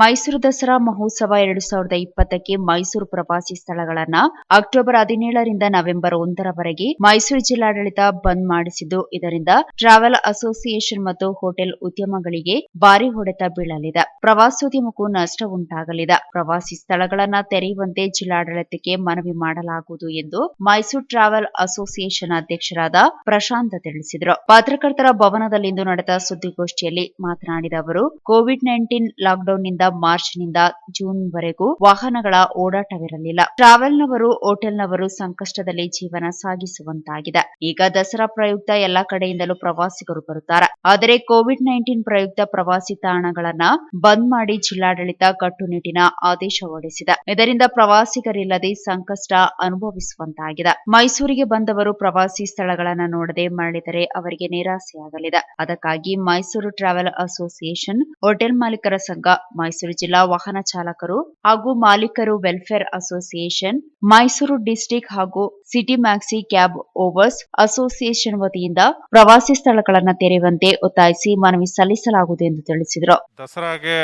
ಮೈಸೂರು ದಸರಾ ಮಹೋತ್ಸವ ಎರಡು ಸಾವಿರದ ಇಪ್ಪತ್ತಕ್ಕೆ ಮೈಸೂರು ಪ್ರವಾಸಿ ಸ್ಥಳಗಳನ್ನ ಅಕ್ಟೋಬರ್ ಹದಿನೇಳರಿಂದ ನವೆಂಬರ್ ಒಂದರವರೆಗೆ ಮೈಸೂರು ಜಿಲ್ಲಾಡಳಿತ ಬಂದ್ ಮಾಡಿಸಿದ್ದು. ಇದರಿಂದ ಟ್ರಾವೆಲ್ ಅಸೋಸಿಯೇಷನ್ ಮತ್ತು ಹೋಟೆಲ್ ಉದ್ಯಮಗಳಿಗೆ ಭಾರಿ ಹೊಡೆತ ಬೀಳಲಿದೆ. ಪ್ರವಾಸೋದ್ಯಮಕ್ಕೂ ನಷ್ಟ ಉಂಟಾಗಲಿದೆ. ಪ್ರವಾಸಿ ಸ್ಥಳಗಳನ್ನ ತೆರೆಯುವಂತೆ ಜಿಲ್ಲಾಡಳಿತಕ್ಕೆ ಮನವಿ ಮಾಡಲಾಗುವುದು ಎಂದು ಮೈಸೂರು ಟ್ರಾವೆಲ್ ಅಸೋಸಿಯೇಷನ್ ಅಧ್ಯಕ್ಷರಾದ ಪ್ರಶಾಂತ್ ತಿಳಿಸಿದರು. ಪತ್ರಕರ್ತರ ಭವನದಲ್ಲಿಂದು ನಡೆದ ಸುದ್ದಿಗೋಷ್ಠಿಯಲ್ಲಿ ಮಾತನಾಡಿದ ಅವರು, ಕೋವಿಡ್ ನೈನ್ಟೀನ್ ಲಾಕ್ಡೌನ್ನಿಂದ ಮಾರ್ಚ್ನಿಂದ ಜೂನ್ವರೆಗೂ ವಾಹನಗಳ ಓಡಾಟವಿರಲಿಲ್ಲ. ಟ್ರಾವೆಲ್ನವರು, ಹೋಟೆಲ್ನವರು ಸಂಕಷ್ಟದಲ್ಲಿ ಜೀವನ ಸಾಗಿಸುವಂತಾಗಿದೆ. ಈಗ ದಸರಾ ಪ್ರಯುಕ್ತ ಎಲ್ಲಾ ಕಡೆಯಿಂದಲೂ ಪ್ರವಾಸಿಗರು ಬರುತ್ತಾರೆ. ಆದರೆ ಕೋವಿಡ್ ನೈನ್ಟೀನ್ ಪ್ರಯುಕ್ತ ಪ್ರವಾಸಿ ತಾಣಗಳನ್ನ ಬಂದ್ ಮಾಡಿ ಜಿಲ್ಲಾಡಳಿತ ಕಟ್ಟುನಿಟ್ಟಿನ ಆದೇಶ ಹೊರಡಿಸಿದೆ. ಇದರಿಂದ ಪ್ರವಾಸಿಗರಿಲ್ಲದೆ ಸಂಕಷ್ಟ ಅನುಭವಿಸುವಂತಾಗಿದೆ. ಮೈಸೂರಿಗೆ ಬಂದವರು ಪ್ರವಾಸಿ ಸ್ಥಳಗಳನ್ನ ನೋಡದೆ ಮರಳಿದರೆ ಅವರಿಗೆ ನಿರಾಸೆಯಾಗಲಿದೆ. ಅದಕ್ಕಾಗಿ ಮೈಸೂರು ಟ್ರಾವೆಲ್ ಅಸೋಸಿಯೇಷನ್ ಹೋಟೆಲ್ ಮಾಲೀಕರ ಸಂಘ ಮೈಸೂರು ಜಿಲ್ಲಾ ವಾಹನ ಚಾಲಕರು ಹಾಗೂ ಮಾಲೀಕರು ವೆಲ್ಫೇರ್ ಅಸೋಸಿಯೇಷನ್, ಮೈಸೂರು ಡಿಸ್ಟಿಕ್ ಹಾಗೂ city maxi cab owners association ವತಿಯಿಂದ ಪ್ರವಾಸಿ ಸ್ಥಳಗಳನ್ನು ತೆರೆಯುವಂತೆ ಒತ್ತಾಯಿಸಿ ಮನವಿ ಸಲ್ಲಿಸಲಾಗುವುದು ಎಂದು ತಿಳಿಸಿದರು. ದಸರಾಗೆ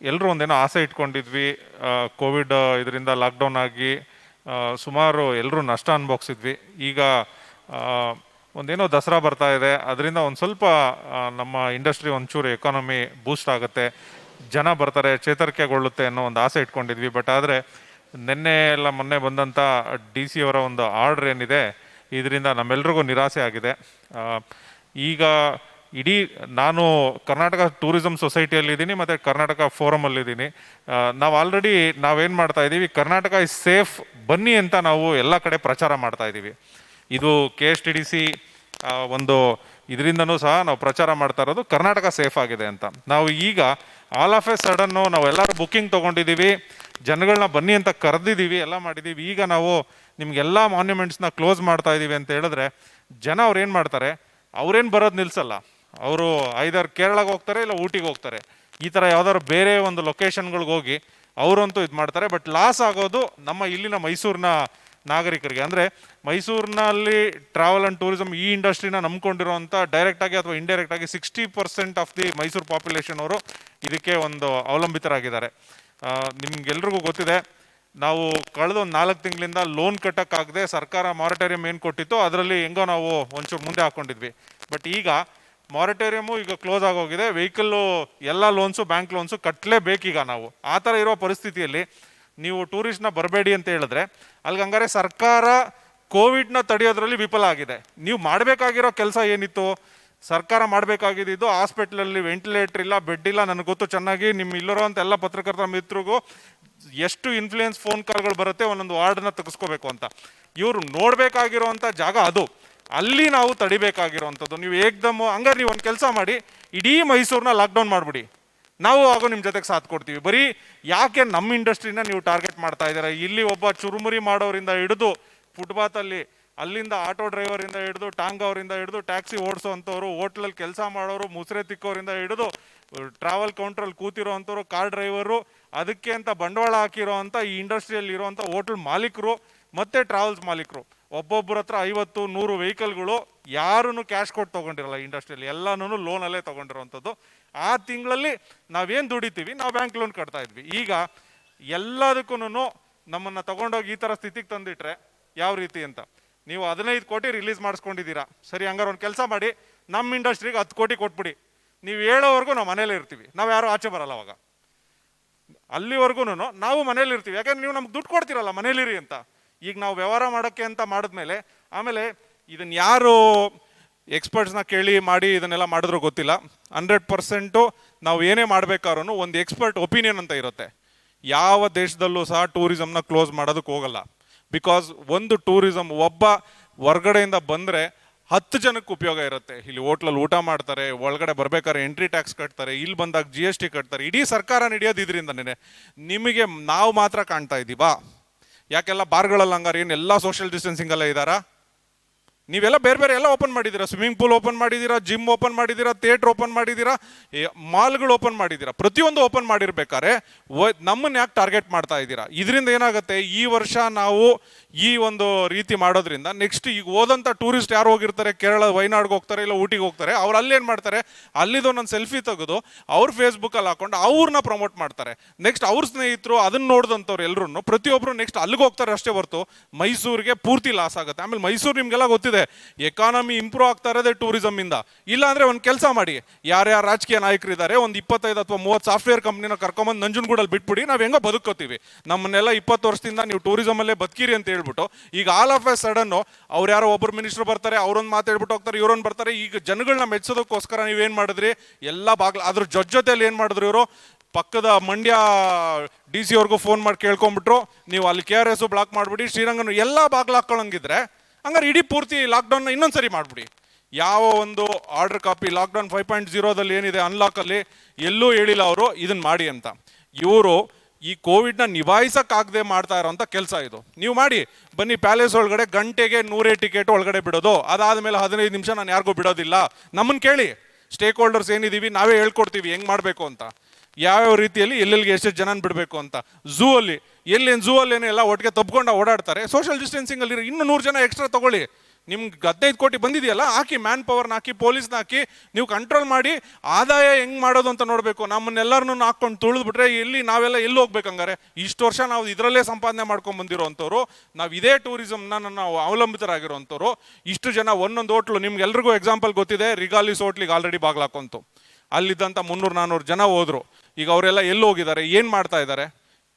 ಎಲ್ಲರೂ ಒಂದೇನೋ ಆಸೆ ಇಟ್ಕೊಂಡಿದ್ವಿ. ಕೋವಿಡ್ ಇದರಿಂದ ಲಾಕ್ಡೌನ್ ಆಗಿ ಸುಮಾರು ಎಲ್ಲರೂ ನಷ್ಟ ಅನುಭವಿಸಿದ್ವಿ. ಈಗ ಒಂದೇನೋ ದಸರಾ ಬರ್ತಾ ಇದೆ. ಅದರಿಂದ ಒಂದು ಸ್ವಲ್ಪ ನಮ್ಮ ಇಂಡಸ್ಟ್ರಿ ಒಂಚೂರು ಎಕಾನಮಿ ಬೂಸ್ಟ್ ಆಗುತ್ತೆ. ಜನ ಬರ್ತಾರೆ, ಚೇತರಿಕೆಗೊಳ್ಳುತ್ತೆ ಅನ್ನೋ ಒಂದು ಆಸೆ ಇಟ್ಕೊಂಡಿದ್ವಿ. ಬಟ್ ಆದರೆ ನಿನ್ನೆ ಎಲ್ಲ ಮೊನ್ನೆ ಬಂದಂಥ ಡಿ ಸಿ ಅವರ ಒಂದು ಆರ್ಡ್ರ್ ಏನಿದೆ, ಇದರಿಂದ ನಮ್ಮೆಲ್ರಿಗೂ ನಿರಾಸೆ ಆಗಿದೆ. ಈಗ ಇಡೀ ನಾನು ಕರ್ನಾಟಕ ಟೂರಿಸಂ ಸೊಸೈಟಿಯಲ್ಲಿದ್ದೀನಿ ಮತ್ತು ಕರ್ನಾಟಕ ಫೋರಮಲ್ಲಿದ್ದೀನಿ ನಾವು ಆಲ್ರೆಡಿ ನಾವೇನು ಮಾಡ್ತಾ ಇದ್ದೀವಿ, ಕರ್ನಾಟಕ ಇಸ್ ಸೇಫ್ ಬನ್ನಿ ಅಂತ ನಾವು ಎಲ್ಲ ಕಡೆ ಪ್ರಚಾರ ಮಾಡ್ತಾ ಇದ್ದೀವಿ. ಇದು K S T D C ಒಂದು ಇದರಿಂದನೂ ಸಹ ನಾವು ಪ್ರಚಾರ ಮಾಡ್ತಾ ಇರೋದು ಕರ್ನಾಟಕ ಸೇಫ್ ಆಗಿದೆ ಅಂತ. ನಾವು ಈಗ ಆಲ್ ಆಫ್ ಎ ಸಡನ್ನು ನಾವು ಎಲ್ಲರೂ ಬುಕ್ಕಿಂಗ್ ತೊಗೊಂಡಿದ್ದೀವಿ ಜನಗಳನ್ನ ಬನ್ನಿ ಅಂತ ಕರೆದಿದ್ದೀವಿ ಎಲ್ಲ ಮಾಡಿದ್ದೀವಿ ಈಗ ನಾವು ನಿಮಗೆಲ್ಲ ಮಾನ್ಯುಮೆಂಟ್ಸ್ನ ಕ್ಲೋಸ್ ಮಾಡ್ತಾ ಇದ್ದೀವಿ ಅಂತ ಹೇಳಿದ್ರೆ, ಜನ ಅವ್ರು ಏನು ಮಾಡ್ತಾರೆ? ಅವ್ರೇನು ಬರೋದು ನಿಲ್ಸಲ್ಲ. ಅವರು ಐದಾರು ಕೇರಳಗೆ ಹೋಗ್ತಾರೆ ಇಲ್ಲ ಊಟಿಗೆ ಹೋಗ್ತಾರೆ. ಈ ಥರ ಯಾವ್ದಾದ್ರು ಬೇರೆ ಒಂದು ಲೊಕೇಶನ್ಗಳಿಗೆ ಹೋಗಿ, ಅವರಂತೂ ಇದು ಮಾಡ್ತಾರೆ. ಬಟ್ ಲಾಸ್ ಆಗೋದು ನಮ್ಮ ಇಲ್ಲಿನ ಮೈಸೂರಿನ ನಾಗರಿಕರಿಗೆ. ಅಂದರೆ ಮೈಸೂರಿನಲ್ಲಿ ಟ್ರಾವೆಲ್ ಆ್ಯಂಡ್ ಟೂರಿಸಮ್ ಈ ಇಂಡಸ್ಟ್ರಿನ ನಂಬ್ಕೊಂಡಿರುವಂಥ ಡೈರೆಕ್ಟಾಗಿ ಅಥವಾ ಇಂಡೈರೆಕ್ಟಾಗಿ sixty percent of the Mysuru population ಅವರು ಇದಕ್ಕೆ ಒಂದು ಅವಲಂಬಿತರಾಗಿದ್ದಾರೆ. ನಿಮ್ಗೆಲ್ರಿಗೂ ಗೊತ್ತಿದೆ, ನಾವು ಕಳೆದ ಒಂದು ನಾಲ್ಕು ತಿಂಗಳಿಂದ ಲೋನ್ ಕಟ್ಟೋಕ್ಕಾಗದೆ ಸರ್ಕಾರ ಮಾರಟೋರಿಯಂ ಏನು ಕೊಟ್ಟಿತ್ತು ಅದರಲ್ಲಿ ಹೆಂಗೋ ನಾವು ಒಂಚೂರು ಮುಂದೆ ಹಾಕ್ಕೊಂಡಿದ್ವಿ ಬಟ್ ಈಗ ಮಾರಿಟೋರಿಯಮು ಈಗ ಕ್ಲೋಸ್ ಆಗೋಗಿದೆ ವೆಹಿಕಲ್ಲು ಎಲ್ಲ ಲೋನ್ಸು ಬ್ಯಾಂಕ್ ಲೋನ್ಸು ಕಟ್ಟಲೇಬೇಕೀಗ ನಾವು. ಆ ಥರ ಇರೋ ಪರಿಸ್ಥಿತಿಯಲ್ಲಿ ನೀವು ಟೂರಿಸ್ಟ್ನ ಬರಬೇಡಿ ಅಂತ ಹೇಳಿದ್ರೆ ಅಲ್ಲಿಗೆ ಹಂಗಾರೆ ಸರ್ಕಾರ ಕೋವಿಡ್ನ ತಡೆಯೋದ್ರಲ್ಲಿ ವಿಫಲ ಆಗಿದೆ. ನೀವು ಮಾಡಬೇಕಾಗಿರೋ ಕೆಲಸ ಏನಿತ್ತು? ಸರ್ಕಾರ ಮಾಡಬೇಕಾಗಿದ್ದು ಹಾಸ್ಪಿಟ್ಲಲ್ಲಿ ವೆಂಟಿಲೇಟರ್ ಇಲ್ಲ ಬೆಡ್ ಇಲ್ಲ, ನನಗೆ ಗೊತ್ತು ಚೆನ್ನಾಗಿ ನಿಮ್ಮ ಇಲ್ಲಿರೋಂಥ ಎಲ್ಲ ಪತ್ರಕರ್ತರ ಮಿತ್ರಿಗೂ ಎಷ್ಟು ಇನ್ಫ್ಲೂಯೆನ್ಸ್ ಫೋನ್ ಕಾಲ್ಗಳು ಬರುತ್ತೆ ಒಂದೊಂದು ವಾರ್ಡನ್ನ ತೆಗೆಸ್ಕೋಬೇಕು ಅಂತ. ಇವರು ನೋಡಬೇಕಾಗಿರೋವಂಥ ಜಾಗ ಅದು. ಅಲ್ಲಿ ನಾವು ತಡಿಬೇಕಾಗಿರೋವಂಥದ್ದು ನೀವು ಏಕ್ದಮ್ಮು ಹಂಗಾರೆ ನೀವು ಒಂದು ಕೆಲಸ ಮಾಡಿ, ಇಡೀ ಮೈಸೂರನ್ನ ಲಾಕ್ಡೌನ್ ಮಾಡಿಬಿಡಿ. ನಾವು ಹಾಗೂ ನಿಮ್ಮ ಜೊತೆಗೆ ಸಾಥ್ ಕೊಡ್ತೀವಿ. ಬರೀ ಯಾಕೆ ನಮ್ಮ ಇಂಡಸ್ಟ್ರಿನ ನೀವು ಟಾರ್ಗೆಟ್ ಮಾಡ್ತಾ ಇದ್ದೀರಾ? ಇಲ್ಲಿ ಒಬ್ಬ ಚುರುಮುರಿ ಮಾಡೋರಿಂದ ಹಿಡಿದು ಫುಟ್ಪಾತಲ್ಲಿ ಅಲ್ಲಿಂದ ಆಟೋ ಡ್ರೈವರಿಂದ ಹಿಡಿದು, ಟಾಂಗ್ ಅವರಿಂದ ಹಿಡಿದು, ಟ್ಯಾಕ್ಸಿ ಓಡಿಸೋವಂಥವ್ರು ಹೋಟ್ಲಲ್ಲಿ ಕೆಲಸ ಮಾಡೋರು, ಮುಸ್ರೆ ತಿಕ್ಕೋರಿಂದ ಹಿಡಿದು, ಟ್ರಾವೆಲ್ ಕೌಂಟ್ರಲ್ಲಿ ಕೂತಿರೋ ಅಂಥವ್ರು ಕಾರ್ ಡ್ರೈವರು, ಅದಕ್ಕೆ ಅಂತ ಬಂಡವಾಳ ಹಾಕಿರೋ ಅಂಥ ಈ ಇಂಡಸ್ಟ್ರಿಯಲ್ಲಿ ಇರೋವಂಥ ಹೋಟ್ಲ್ ಮಾಲೀಕರು ಮತ್ತು ಟ್ರಾವೆಲ್ಸ್ ಮಾಲೀಕರು. ಒಬ್ಬೊಬ್ಬರ ಹತ್ರ ಐವತ್ತು, ನೂರು ವೆಹಿಕಲ್ಗಳು ಯಾರೂ ಕ್ಯಾಶ್ ಕೊಟ್ಟು ತೊಗೊಂಡಿರಲ್ಲ ಇಂಡಸ್ಟ್ರಿಯಲ್ಲಿ. ಎಲ್ಲನೂ ಲೋನಲ್ಲೇ ತೊಗೊಂಡಿರೋವಂಥದ್ದು ಆ ತಿಂಗಳಲ್ಲಿ ನಾವೇನು ದುಡಿತೀವಿ? ನಾವು ಬ್ಯಾಂಕ್ ಲೋನ್ ಕಟ್ತಾ ಇದ್ವಿ. ಈಗ ಎಲ್ಲದಕ್ಕೂ ನಮ್ಮನ್ನು ತಗೊಂಡೋಗಿ ಈ ಥರ ಸ್ಥಿತಿಗೆ ತಂದಿಟ್ರೆ ಯಾವ ರೀತಿ ಅಂತ? ನೀವು ಹದಿನೈದು ಕೋಟಿ ರಿಲೀಸ್ ಮಾಡಿಸ್ಕೊಂಡಿದ್ದೀರಾ. ಸರಿ, ಹಂಗಾರೆ ಒಂದು ಕೆಲಸ ಮಾಡಿ ನಮ್ಮ ಇಂಡಸ್ಟ್ರಿಗೆ ಹತ್ತು ಕೋಟಿ ಕೊಟ್ಬಿಡಿ. ನೀವು ಹೇಳೋವರೆಗೂ ನಾವು ಮನೇಲೇ ಇರ್ತೀವಿ. ನಾವು ಯಾರು ಆಚೆ ಬರಲ್ಲ ಅವಾಗ. ಅಲ್ಲಿವರೆಗೂ ನಾವು ಮನೇಲಿ ಇರ್ತೀವಿ. ಯಾಕಂದ್ರೆ ನೀವು ನಮ್ಗೆ ದುಡ್ಡು ಕೊಡ್ತೀರಲ್ಲ, ಮನೇಲಿರಿ ಅಂತ. ಈಗ ನಾವು ವ್ಯವಹಾರ ಮಾಡೋಕ್ಕೆ ಅಂತ ಮಾಡಿದ್ಮೇಲೆ, ಆಮೇಲೆ ಇದನ್ನು ಯಾರು ಎಕ್ಸ್ಪರ್ಟ್ಸ್ನ ಕೇಳಿ ಮಾಡಿ ಇದನ್ನೆಲ್ಲ ಮಾಡಿದ್ರು ಗೊತ್ತಿಲ್ಲ. ಹಂಡ್ರೆಡ್ ಪರ್ಸೆಂಟು ನಾವು ಏನೇ ಮಾಡಬೇಕಾದ್ರೂ ಒಂದು ಎಕ್ಸ್ಪರ್ಟ್ ಒಪಿನಿಯನ್ ಅಂತ ಇರುತ್ತೆ. ಯಾವ ದೇಶದಲ್ಲೂ ಸಹ ಟೂರಿಸಮ್ನ ಕ್ಲೋಸ್ ಮಾಡೋದಕ್ಕೆ ಹೋಗಲ್ಲ. ಬಿಕಾಸ್ ಒಂದು ಟೂರಿಸಮ್ ಒಬ್ಬ ಹೊರ್ಗಡೆಯಿಂದ ಬಂದರೆ ಹತ್ತು ಜನಕ್ಕೆ ಉಪಯೋಗ ಇರುತ್ತೆ. ಇಲ್ಲಿ ಹೋಟ್ಲಲ್ಲಿ ಊಟ ಮಾಡ್ತಾರೆ, ಒಳಗಡೆ ಬರ್ಬೇಕಾದ್ರೆ ಎಂಟ್ರಿ ಟ್ಯಾಕ್ಸ್ ಕಟ್ತಾರೆ, ಇಲ್ಲಿ ಬಂದಾಗ ಜಿ ಎಸ್ ಟಿ ಕಟ್ತಾರೆ. ಇಡೀ ಸರ್ಕಾರ ನಡೆಯೋದು ಇದರಿಂದನೇ ನಿಮಗೆ ನಾವು ಮಾತ್ರ ಕಾಣ್ತಾ ಇದ್ದೀವಾ ಯಾಕೆಲ್ಲ ಬಾರ್ಗಳಲ್ಲಿ ಹಂಗಾರೆ ಏನು ಎಲ್ಲ ಸೋಷಿಯಲ್ ಡಿಸ್ಟೆನ್ಸಿಂಗ್ ಎಲ್ಲ ಇದ್ದಾರಾ? ನೀವೆಲ್ಲ ಬೇರೆ ಬೇರೆ ಎಲ್ಲ ಓಪನ್ ಮಾಡಿದ್ದೀರಾ? ಸ್ವಿಮ್ಮಿಂಗ್ ಪೂಲ್ ಓಪನ್ ಮಾಡಿದ್ದೀರಾ? ಜಿಮ್ ಓಪನ್ ಮಾಡಿದ್ದೀರಾ? ಥಿಯೇಟ್ರ್ ಓಪನ್ ಮಾಡಿದ್ದೀರಾ? ಮಾಲ್ಗಳು ಓಪನ್ ಮಾಡಿದ್ದೀರಾ? ಪ್ರತಿಯೊಂದು ಓಪನ್ ಮಾಡಿರ್ಬೇಕಾದ್ರೆ ನಮ್ಮನ್ನ ಯಾಕೆ ಟಾರ್ಗೆಟ್ ಮಾಡ್ತಾ ಇದ್ದೀರಾ? ಇದರಿಂದ ಏನಾಗುತ್ತೆ? ಈ ವರ್ಷ ನಾವು ಈ ಒಂದು ರೀತಿ ಮಾಡೋದ್ರಿಂದ ನೆಕ್ಸ್ಟ್ ಈಗ ಹೋದಂಥ ಟೂರಿಸ್ಟ್ ಯಾರು ಹೋಗಿರ್ತಾರೆ? ಕೇರಳ, ವೈನಾಡ್ಗೆ ಹೋಗ್ತಾರೆ ಇಲ್ಲ ಊಟಿಗೆ ಹೋಗ್ತಾರೆ? ಅವ್ರು ಅಲ್ಲೇನು ಮಾಡ್ತಾರೆ? ಅಲ್ಲಿದ್ದು ಒಂದೊಂದು ಸೆಲ್ಫಿ ತೆಗೆದು ಅವ್ರ ಫೇಸ್ಬುಕ್ಕಲ್ಲಿ ಹಾಕೊಂಡು ಅವ್ರನ್ನ ಪ್ರಮೋಟ್ ಮಾಡ್ತಾರೆ. ನೆಕ್ಸ್ಟ್ ಅವ್ರ ಸ್ನೇಹಿತರು ಅದನ್ನ ನೋಡಿದಂಥವ್ರು ಎಲ್ಲರೂ ಪ್ರತಿಯೊಬ್ಬರು ನೆಕ್ಸ್ಟ್ ಅಲ್ಲಿಗೆ ಹೋಗ್ತಾರೆ ಅಷ್ಟೇ ಹೊರತು ಮೈಸೂರಿಗೆ ಪೂರ್ತಿ ಲಾಸ್ ಆಗುತ್ತೆ. ಆಮೇಲೆ ಮೈಸೂರು ನಿಮಗೆಲ್ಲ ಗೊತ್ತಿದೆ ಎಕಾನಮಿ ಇಂಪ್ರೂವ್ ಆಗ್ತಾ ಇರೋದೇ ಟೂರಿಸಮ್ ಇಂದ. ಇಲ್ಲ ಅಂದ್ರೆ ಒಂದು ಕೆಲಸ ಮಾಡಿ. ಯಾರ್ಯಾರು ರಾಜಕೀಯ ನಾಯಕರಿದ್ದಾರೆ, ಒಂದು ಇಪ್ಪತ್ತೈದು ಅಥವಾ ಮೂವತ್ತು ಸಾಫ್ಟ್ವೇರ್ ಕಂಪ್ನಿನ ಕರ್ಕೊಂಬಂದು ನಂಜನಗೂಡಲ್ಲಿ ಬಿಟ್ಬಿಡಿ ನಾವು ಹೆಂಗೋ ಬದುಕೋತೀವಿ ನಮ್ಮನ್ನೆಲ್ಲ ಇಪ್ಪತ್ತು ವರ್ಷದಿಂದ ನೀವು ಟೂರಿಸಮಲ್ಲೇ ಬದುಕಿರಿ ಅಂತ ಹೇಳ್ಬಿಟ್ಟು, ಈಗ ಆಲ್ ಆಫ್ ಎ ಸಡನ್ ಅವ್ರು ಯಾರೋ ಒಬ್ಬರು ಮಿನಿಸ್ಟರ್ ಬರ್ತಾರೆ, ಅವ್ರೊಂದು ಮಾತಾಡ್ಬಿಟ್ಟು ಹೋಗ್ತಾರೆ, ಇವ್ರೊಂದು ಬರ್ತಾರೆ, ಈಗ ಜನಗಳನ್ನ ಮೆಚ್ಚೋದಕ್ಕೋಸ್ಕರ ನೀವೇನು ಮಾಡಿದ್ರಿ? ಎಲ್ಲ ಬಾಗ್ಲ, ಅದ್ರ ಜೊತೆ ಜೊತೆಯಲ್ಲಿ ಏನು ಮಾಡಿದ್ರು ಇವರು? ಪಕ್ಕದ ಮಂಡ್ಯ ಡಿ ಸಿ ಅವ್ರಿಗೂ ಫೋನ್ ಮಾಡಿ ಕೇಳ್ಕೊಂಬಿಟ್ರು ನೀವು ಅಲ್ಲಿ ಕೆ ಆರ್ ಎಸ್ ಬ್ಲಾಕ್ ಮಾಡ್ಬಿಡಿ, ಶ್ರೀರಂಗನ ಎಲ್ಲ ಬಾಗ್ಲು ಹಾಕೊಳ್ಳಂಗಿದ್ರೆ ಹಂಗಾರೆ ಇಡೀ ಪೂರ್ತಿ ಲಾಕ್ಡೌನ್ನ ಇನ್ನೊಂದ್ಸರಿ ಮಾಡಿಬಿಡಿ. ಯಾವ ಒಂದು order copy lockdown five point ಜೀರೋದಲ್ಲಿ ಏನಿದೆ ಅನ್ಲಾಕಲ್ಲಿ ಎಲ್ಲೂ ಹೇಳಿಲ್ಲ ಅವರು ಇದನ್ನ ಮಾಡಿ ಅಂತ. ಇವರು ಈ ಕೋವಿಡ್ನ ನಿಭಾಯಿಸಕ್ಕಾಗದೆ ಮಾಡ್ತಾ ಇರೋಂಥ ಕೆಲಸ ಇದು. ನೀವು ಮಾಡಿ, ಬನ್ನಿ ಪ್ಯಾಲೇಸ್ ಒಳಗಡೆ ಗಂಟೆಗೆ ನೂರೇ ಟಿಕೆಟ್ ಒಳಗಡೆ ಬಿಡೋದು. ಅದಾದ ಮೇಲೆ ಹದಿನೈದು ನಿಮಿಷ ನಾನು ಯಾರಿಗೂ ಬಿಡೋದಿಲ್ಲ. ನಮ್ಮನ್ನು ಕೇಳಿ. ಸ್ಟೇಕ್ ಹೋಲ್ಡರ್ಸ್ ಏನಿದ್ದೀವಿ ನಾವೇ ಹೇಳ್ಕೊಡ್ತೀವಿ, ಹೆಂಗೆ ಮಾಡಬೇಕು ಅಂತ. ಯಾವ್ಯಾವ ರೀತಿಯಲ್ಲಿ ಎಲ್ಲೆಲ್ಲಿಗೆ ಎಷ್ಟೆಷ್ಟು ಜನನ ಬಿಡಬೇಕು ಅಂತ. ಝೂ ಅಲ್ಲಿ ಎಲ್ಲೇನು ಝೂ ಅಲ್ಲಿ ಎಲ್ಲ ಒಟ್ಟಿಗೆ ತಪ್ಕೊಂಡು ಓಡಾಡ್ತಾರೆ. ಸೋಷಿಯಲ್ ಡಿಸ್ಟೆನ್ಸಿಂಗ್ ಅಲ್ಲಿ ಇನ್ನೂ ನೂರು ಜನ ಎಕ್ಸ್ಟ್ರಾ ತಗೊಳ್ಳಿ. ನಿಮ್ಗೆ ಹದಿನೈದು ಕೋಟಿ ಬಂದಿದೆಯಲ್ಲ, ಹಾಕಿ ಮ್ಯಾನ್ ಪವರ್ನ ಹಾಕಿ ಪೊಲೀಸ್ನ ಹಾಕಿ, ನೀವು ಕಂಟ್ರೋಲ್ ಮಾಡಿ, ಆದಾಯ ಹೆಂಗ್ ಮಾಡೋದು ಅಂತ ನೋಡಬೇಕು. ನಮ್ಮನ್ನೆಲ್ಲರನ್ನು ಹಾಕ್ಕೊಂಡು ತುಳಿದ್ಬಿಟ್ರೆ ಎಲ್ಲಿ ನಾವೆಲ್ಲ ಎಲ್ಲಿ ಹೋಗ್ಬೇಕಂಗಾರೆ? ಇಷ್ಟು ವರ್ಷ ನಾವು ಇದರಲ್ಲೇ ಸಂಪಾದನೆ ಮಾಡ್ಕೊಂಡು ಬಂದಿರೋವಂಥವ್ರು ನಾವು ಇದೇ ಟೂರಿಸಮ್ನ ನಾವು ಅವಲಂಬಿತರಾಗಿರೋವಂಥವ್ರು ಇಷ್ಟು ಜನ ಒಂದೊಂದು ಹೋಟ್ಲು ನಿಮ್ಗೆಲ್ರಿಗೂ ಎಕ್ಸಾಂಪಲ್ ಗೊತ್ತಿದೆ ರಿಗಾಲಿಸ್ ಹೋಟ್ಲಿಗೆ ಆಲ್ರೆಡಿ ಬಾಗ್ಲಾಕೊಂತು. ಅಲ್ಲಿದ್ದಂಥ ಮುನ್ನೂರು ನಾನ್ನೂರು ಜನ ಹೋದ್ರು. ಈಗ ಅವರೆಲ್ಲ ಎಲ್ಲಿ ಹೋಗಿದ್ದಾರೆ, ಏನು ಮಾಡ್ತಾ ಇದ್ದಾರೆ,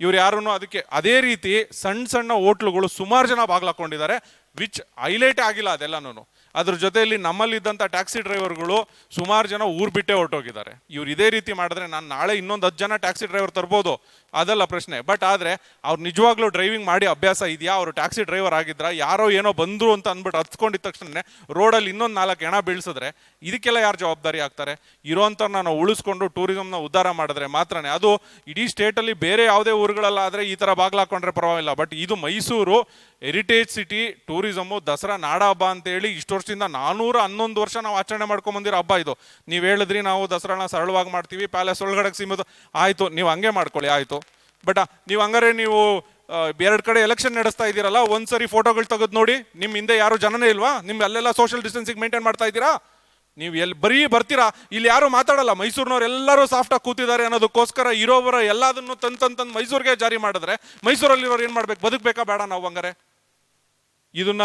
ಇವ್ರು ಯಾರೂ ಅದಕ್ಕೆ ಅದೇ ರೀತಿ ಸಣ್ಣ ಸಣ್ಣ ಹೋಟ್ಲುಗಳು ಸುಮಾರು ಜನ ಬಾಗ್ಲಾಕೊಂಡಿದ್ದಾರೆ ವಿಚ್ ಹೈಲೈಟ್ ಆಗಿಲ್ಲ ಅದೆಲ್ಲನೂ ಅದ್ರ ಜೊತೆಯಲ್ಲಿ ನಮ್ಮಲ್ಲಿದ್ದಂಥ ಟ್ಯಾಕ್ಸಿ ಡ್ರೈವರ್ಗಳು ಸುಮಾರು ಜನ ಊರು ಬಿಟ್ಟೆ ಹೊರಟೋಗಿದ್ದಾರೆ. ಇವ್ರು ಇದೇ ರೀತಿ ಮಾಡಿದ್ರೆ ನಾನು ನಾಳೆ ಇನ್ನೊಂದು ಹತ್ತು ಜನ ಟ್ಯಾಕ್ಸಿ ಡ್ರೈವರ್ ತರ್ಬೋದು. ಅದಲ್ಲ ಪ್ರಶ್ನೆ. ಬಟ್ ಆದರೆ ಅವ್ರು ನಿಜವಾಗ್ಲೂ ಡ್ರೈವಿಂಗ್ ಮಾಡಿ ಅಭ್ಯಾಸ ಇದೆಯಾ? ಅವರು ಟ್ಯಾಕ್ಸಿ ಡ್ರೈವರ್ ಆಗಿದ್ರ? ಯಾರೋ ಏನೋ ಬಂದರು ಅಂತ ಅಂದ್ಬಿಟ್ಟು ಹತ್ಕೊಂಡಿದ ತಕ್ಷಣ ರೋಡಲ್ಲಿ ಇನ್ನೊಂದು ನಾಲ್ಕು ಹೆಣ ಬೀಳಿಸಿದ್ರೆ ಇದಕ್ಕೆಲ್ಲ ಯಾರು ಜವಾಬ್ದಾರಿ ಆಗ್ತಾರೆ? ಇರೋಂಥವ್ರನ್ನ ನಾವು ಉಳಿಸ್ಕೊಂಡು ಟೂರಿಸಮ್ನ ಉದ್ಧಾರ ಮಾಡಿದ್ರೆ ಮಾತ್ರನೇ. ಅದು ಇಡೀ ಸ್ಟೇಟಲ್ಲಿ ಬೇರೆ ಯಾವುದೇ ಊರುಗಳಲ್ಲಾದರೆ ಈ ಥರ ಬಾಗ್ಲಾಕೊಂಡ್ರೆ ಪರವಾಗಿಲ್ಲ. ಬಟ್ ಇದು Mysuru heritage city tourism Dasara ನಾಡ ಹಬ್ಬ ಅಂತೇಳಿ ಇಷ್ಟು ವರ್ಷದಿಂದ ನಾನ್ನೂರ ಹನ್ನೊಂದು ವರ್ಷ ನಾವು ಆಚರಣೆ ಮಾಡ್ಕೊಂಬಂದಿರೋ ಹಬ್ಬ ಇದು. ನೀವು ಹೇಳಿದ್ರಿ ನಾವು ದಸರಾನ ಸರಳವಾಗಿ ಮಾಡ್ತೀವಿ ಪ್ಯಾಲೇಸ್ ಒಳಗಡೆ ಸೀಮಿತ ಆಯಿತು, ನೀವು ಹಂಗೆ ಮಾಡ್ಕೊಳ್ಳಿ, ಆಯಿತು. ಬಟ್ ನೀವು ಹಂಗಾರೆ ನೀವು ಎರಡು ಕಡೆ ಎಲೆಕ್ಷನ್ ನಡೆಸ್ತಾ ಇದ್ದೀರಲ್ಲ, ಒಂದ್ಸರಿ ಫೋಟೋಗಳು ತೆಗೆದು ನೋಡಿ ನಿಮ್ಮ ಹಿಂದೆ ಯಾರು ಜನನೇ ಇಲ್ವಾ? ನಿಮ್ಮ ಅಲ್ಲೆಲ್ಲ ಸೋಷಿಯಲ್ ಡಿಸ್ಟೆನ್ಸಿಂಗ್ ಮೇಂಟೈನ್ ಮಾಡ್ತಾ ಇದ್ದೀರಾ? ನೀವು ಎಲ್ಲಿ ಬರೀ ಬರ್ತೀರಾ? ಇಲ್ಲಿ ಯಾರು ಮಾತಾಡಲ್ಲ, ಮೈಸೂರಿನವ್ರು ಎಲ್ಲರೂ ಸಾಫ್ಟಾಗಿ ಕೂತಿದ್ದಾರೆ ಅನ್ನೋದಕ್ಕೋಸ್ಕರ ಇರೋವರ ಎಲ್ಲದನ್ನು ತಂದು ತಂದು ತಂದು ಮೈಸೂರಿಗೆ ಜಾರಿ ಮಾಡಿದ್ರೆ ಮೈಸೂರಲ್ಲಿರೋರು ಏನು ಮಾಡ್ಬೇಕು? ಬದುಕಬೇಕಾ ಬೇಡ ನಾವು ಹಂಗಾರೆ? ಇದನ್ನ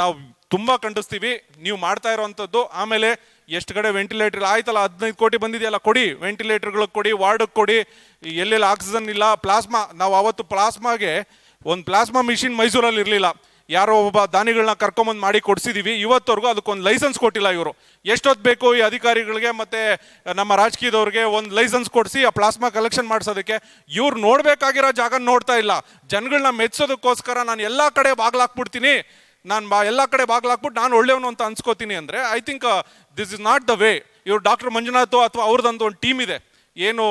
ನಾವು ತುಂಬಾ ಖಂಡಿಸ್ತೀವಿ ನೀವು ಮಾಡ್ತಾ ಇರೋವಂಥದ್ದು ಆಮೇಲೆ ಎಷ್ಟು ಕಡೆ ವೆಂಟಿಲೇಟರ್ ಆಯ್ತಲ್ಲ, ಹದಿನೈದು ಕೋಟಿ ಬಂದಿದೆಯಲ್ಲ, ಕೊಡಿ. ವೆಂಟಿಲೇಟರ್ಗಳಿಗೆ ಕೊಡಿ ವಾರ್ಡ್ ಕೊಡಿ. ಎಲ್ಲೆಲ್ಲಿ ಆಕ್ಸಿಜನ್ ಇಲ್ಲ ಪ್ಲಾಸ್ಮಾ ನಾವು ಅವತ್ತು ಪ್ಲಾಸ್ಮಾಗೆ ಒಂದು ಪ್ಲಾಸ್ಮಾ ಮಿಷಿನ್ ಮೈಸೂರಲ್ಲಿ ಇರಲಿಲ್ಲ. ಯಾರೋ ಒಬ್ಬ ದಾನಿಗಳನ್ನ ಕರ್ಕೊಂಬಂದು ಮಾಡಿ ಕೊಡ್ಸಿದೀವಿ. ಇವತ್ತವರೆಗೂ ಅದಕ್ಕೊಂದು ಲೈಸೆನ್ಸ್ ಕೊಟ್ಟಿಲ್ಲ ಇವರು. ಎಷ್ಟೊತ್ತು ಬೇಕು ಈ ಅಧಿಕಾರಿಗಳಿಗೆ ಮತ್ತೆ ನಮ್ಮ ರಾಜಕೀಯದವ್ರಿಗೆ ಒಂದು ಲೈಸೆನ್ಸ್ ಕೊಡಿಸಿ ಆ ಪ್ಲಾಸ್ಮಾ ಕಲೆಕ್ಷನ್ ಮಾಡಿಸೋದಕ್ಕೆ. ಇವ್ರು ನೋಡಬೇಕಾಗಿರೋ ಜಾಗ ನೋಡ್ತಾ ಇಲ್ಲ. ಜನಗಳನ್ನ ಮೆಚ್ಚೋದಕ್ಕೋಸ್ಕರ ನಾನು ಎಲ್ಲ ಕಡೆ ಬಾಗ್ಲಾಕ್ಬಿಡ್ತೀನಿ. ನಾನು ಬಾ ಎಲ್ಲ ಕಡೆ ಬಾಗ್ಲಾಕ್ಬಿಟ್ಟು ನಾನು ಒಳ್ಳೆಯವನು ಅಂತ ಅನ್ಸ್ಕೋತೀನಿ ಅಂದರೆ I think this is not the way ಇವರು ಡಾಕ್ಟರ್ ಮಂಜುನಾಥ್ ಅಥವಾ ಅವ್ರದ್ದಂತ ಒಂದು ಟೀಮ್ ಇದೆ. ಏನು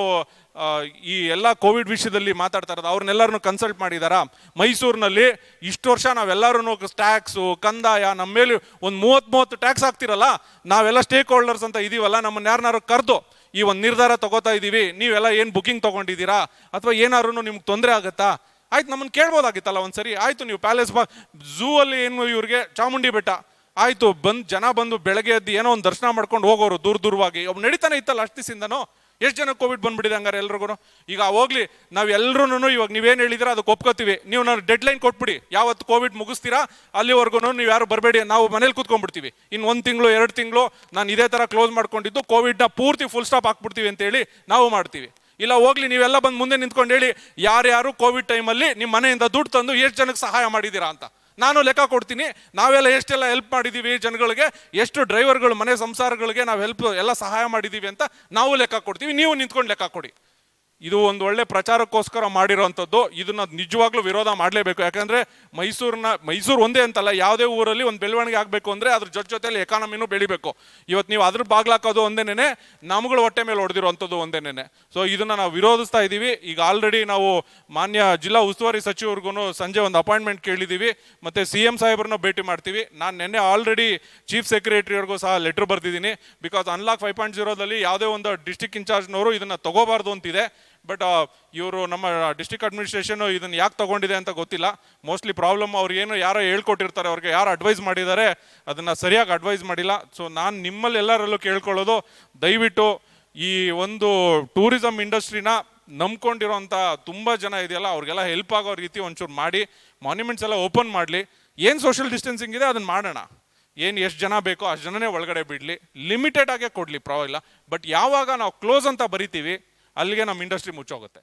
ಈ ಎಲ್ಲ ಕೋವಿಡ್ ವಿಷಯದಲ್ಲಿ ಮಾತಾಡ್ತಾ ಇರೋದು ಅವ್ರನ್ನೆಲ್ಲರನ್ನು ಕನ್ಸಲ್ಟ್ ಮಾಡಿದಾರ? ಮೈಸೂರಿನಲ್ಲಿ ಇಷ್ಟು ವರ್ಷ ನಾವೆಲ್ಲರೂ ಟ್ಯಾಕ್ಸು ಕಂದಾಯ ನಮ್ಮ ಮೇಲೆ ಒಂದು ಮೂವತ್ತು ಮೂವತ್ತು ಟ್ಯಾಕ್ಸ್ ಹಾಕ್ತಿರಲ್ಲ, ನಾವೆಲ್ಲ ಸ್ಟೇಕ್ ಹೋಲ್ಡರ್ಸ್ ಅಂತ ಇದೀವಲ್ಲ ನಮ್ಮನ್ನ ಯಾರನ್ನಾರು ಕರೆದು ಈ ಒಂದು ನಿರ್ಧಾರ ತಗೋತಾ ಇದ್ದೀವಿ ನೀವೆಲ್ಲ ಏನು ಬುಕಿಂಗ್ ತೊಗೊಂಡಿದ್ದೀರಾ? ಅಥವಾ ಏನಾದ್ರು ನಿಮ್ಗೆ ತೊಂದರೆ ಆಗುತ್ತಾ? ಆಯ್ತು, ನಮ್ಮನ್ನು ಕೇಳ್ಬೋದಾಗಿತ್ತಲ್ಲ ಒಂದ್ಸರಿ? ಆಯ್ತು, ನೀವು ಪ್ಯಾಲೇಸ್ ಬಾ ಝೂ ಅಲ್ಲಿ ಏನು ಇವ್ರಿಗೆ? ಚಾಮುಂಡಿ ಬೆಟ್ಟ. ಆಯ್ತು, ಬಂದು ಜನ ಬಂದು ಬೆಳಗ್ಗೆ ಎದ್ದು ಏನೋ ಒಂದು ದರ್ಶನ ಮಾಡ್ಕೊಂಡು ಹೋಗೋರು ದೂರ ದೂರವಾಗಿ. ಒಬ್ಬ ನಡೀತಾನೆ ಇತ್ತಲ್ಲ ಅಷ್ಟು ದಿವಸದಿಂದನೋ? ಎಷ್ಟು ಜನ ಕೋವಿಡ್ ಬಂದ್ಬಿಟ್ಟಿದೆ ಹಂಗಾರೆ ಎಲ್ರಿಗೂ ಈಗ ಹೋಗ್ಲಿ, ನಾವು ಎಲ್ಲರೂ ಇವಾಗ ನೀವೇನು ಹೇಳಿದ್ರೆ ಅದಕ್ಕೆ ಒಪ್ಕೋತೀವಿ. ನೀವು ನಾನು ಡೆಡ್ ಲೈನ್ ಕೊಟ್ಬಿಡಿ. ಯಾವತ್ತು ಕೋವಿಡ್ ಮುಗಿಸ್ತೀರಾ ಅಲ್ಲಿವರೆಗೂ ನೀವು ಯಾರು ಬರಬೇಡಿ ನಾವು ಮನೇಲಿ ಕೂತ್ಕೊಂಡ್ಬಿಡ್ತೀವಿ. ಇನ್ನು ಒಂದು ತಿಂಗಳು, ಎರಡು ತಿಂಗಳು, ನಾನು ಇದೇ ಥರ ಕ್ಲೋಸ್ ಮಾಡ್ಕೊಂಡಿದ್ದು, ಕೋವಿಡ್ನ ಪೂರ್ತಿ ಫುಲ್ ಸ್ಟಾಪ್ ಹಾಕ್ಬಿಡ್ತೀವಿ ಅಂತೇಳಿ ನಾವು ಮಾಡ್ತೀವಿ. ಇಲ್ಲ, ಹೋಗ್ಲಿ, ನೀವೆಲ್ಲ ಬಂದು ಮುಂದೆ ನಿಂತ್ಕೊಂಡು ಹೇಳಿ, ಯಾರ್ಯಾರು ಕೋವಿಡ್ ಟೈಮಲ್ಲಿ ನಿಮ್ಮ ಮನೆಯಿಂದ ದುಡ್ಡು ತಂದು ಎಷ್ಟು ಜನಕ್ಕೆ ಸಹಾಯ ಮಾಡಿದ್ದೀರಾ ಅಂತ. ನಾನು ಲೆಕ್ಕ ಕೊಡ್ತೀನಿ. ನಾವೆಲ್ಲ ಎಷ್ಟೆಲ್ಲ ಹೆಲ್ಪ್ ಮಾಡಿದ್ದೀವಿ ಜನಗಳಿಗೆ, ಎಷ್ಟು ಡ್ರೈವರ್ಗಳು ಮನೆ ಸಂಸಾರಗಳಿಗೆ ನಾವು ಹೆಲ್ಪ್ ಎಲ್ಲ ಸಹಾಯ ಮಾಡಿದ್ದೀವಿ ಅಂತ ನಾವು ಲೆಕ್ಕ ಕೊಡ್ತೀವಿ. ನೀವು ನಿಂತ್ಕೊಂಡು ಲೆಕ್ಕ ಕೊಡಿ. ಇದು ಒಂದು ಒಳ್ಳೆ ಪ್ರಚಾರಕ್ಕೋಸ್ಕರ ಮಾಡಿರೋವಂಥದ್ದು ಇದನ್ನ ನಿಜವಾಗ್ಲೂ ವಿರೋಧ ಮಾಡಲೇಬೇಕು. ಯಾಕಂದ್ರೆ ಮೈಸೂರಿನ, ಮೈಸೂರು ಒಂದೇ ಅಂತಲ್ಲ, ಯಾವುದೇ ಊರಲ್ಲಿ ಒಂದು ಬೆಳವಣಿಗೆ ಆಗಬೇಕು ಅಂದರೆ ಅದ್ರ ಜೊತೆ ಜೊತೆಯಲ್ಲಿ ಎಕಾನಮಿನೂ ಬೆಳಿಬೇಕು. ಇವತ್ತು ನೀವು ಅದ್ರ ಬಾಗ್ಲಾಕೋದು ಒಂದೇನೆ ನಮ್ಗಳು ಹೊಟ್ಟೆ ಮೇಲೆ ಹೊಡೆದಿರುವಂಥದ್ದು ಒಂದೇನೇ ಸೊ ಇದನ್ನ ನಾವು ವಿರೋಧಿಸ್ತಾ ಇದ್ದೀವಿ ಈಗ ಆಲ್ರೆಡಿ ನಾವು ಮಾನ್ಯ ಜಿಲ್ಲಾ ಉಸ್ತುವಾರಿ ಸಚಿವರಿಗೂ ಸಂಜೆ ಒಂದು ಅಪಾಯಿಂಟ್ಮೆಂಟ್ ಕೇಳಿದ್ದೀವಿ ಮತ್ತೆ ಸಿ ಎಂ ಸಾಹೇಬ್ರನ್ನ ಭೇಟಿ ಮಾಡ್ತೀವಿ. ನಾನು ನಿನ್ನೆ ಆಲ್ರೆಡಿ ಚೀಫ್ ಸೆಕ್ರೆಟರಿಯವ್ರಿಗೂ ಸಹ ಲೆಟ್ರ್ ಬರ್ದಿದ್ದೀನಿ. ಬಿಕಾಸ್ ಅನ್ಲಾಕ್ ಫೈವ್ ಪಾಯಿಂಟ್ ಜೀರೋದಲ್ಲಿ ಯಾವುದೇ ಒಂದು ಡಿಸ್ಟಿಕ್ ಇನ್ಚಾರ್ಜ್ನವರು ಇದನ್ನ ತಗೋಬಾರ್ದು ಅಂತಿದೆ. ಬಟ್ ಇವರು ನಮ್ಮ ಡಿಸ್ಟಿಕ್ ಅಡ್ಮಿನಿಸ್ಟ್ರೇಷನ್ ಇದನ್ನ ಯಾಕೆ ತಗೊಂಡಿದೆ ಅಂತ ಗೊತ್ತಿಲ್ಲ. ಮೋಸ್ಟ್ಲಿ ಪ್ರಾಬ್ಲಮ್ ಅವ್ರು ಏನು ಯಾರೋ ಹೇಳ್ಕೊಟ್ಟಿರ್ತಾರೆ, ಅವ್ರಿಗೆ ಯಾರು ಅಡ್ವೈಸ್ ಮಾಡಿದ್ದಾರೆ ಅದನ್ನ ಸರಿಯಾಗಿ ಅಡ್ವೈಸ್ ಮಾಡಿಲ್ಲ. ಸೊ ನಾನು ನಿಮ್ಮಲ್ಲಿ ಎಲ್ಲರಲ್ಲೂ ಕೇಳ್ಕೊಳ್ಳೋದು, ದಯವಿಟ್ಟು ಈ ಒಂದು ಟೂರಿಸಂ ಇಂಡಸ್ಟ್ರಿನ ನಂಬ್ಕೊಂಡಿರೋಂಥ ತುಂಬ ಜನ ಇದೆಯಲ್ಲ, ಅವ್ರಿಗೆಲ್ಲ ಹೆಲ್ಪ್ ಆಗೋ ರೀತಿ ಒಂಚೂರು ಮಾಡಿ ಮಾನ್ಯುಮೆಂಟ್ಸ್ ಎಲ್ಲ ಓಪನ್ ಮಾಡಲಿ. ಏನು ಸೋಷಿಯಲ್ ಡಿಸ್ಟೆನ್ಸಿಂಗ್ ಇದೆ ಅದನ್ನು ಮಾಡೋಣ. ಏನು ಎಷ್ಟು ಜನ ಬೇಕೋ ಅಷ್ಟು ಜನನೇ ಒಳಗಡೆ ಬಿಡಲಿ. ಲಿಮಿಟೆಡ್ ಆಗೇ ಕೊಡಲಿ ಇಲ್ಲ. ಬಟ್ ಯಾವಾಗ ನಾವು ಕ್ಲೋಸ್ ಅಂತ ಬರಿತೀವಿ ಅಲ್ಲಿಗೆ ನಮ್ಮ ಇಂಡಸ್ಟ್ರಿ ಮುಚ್ಚೋಗುತ್ತೆ.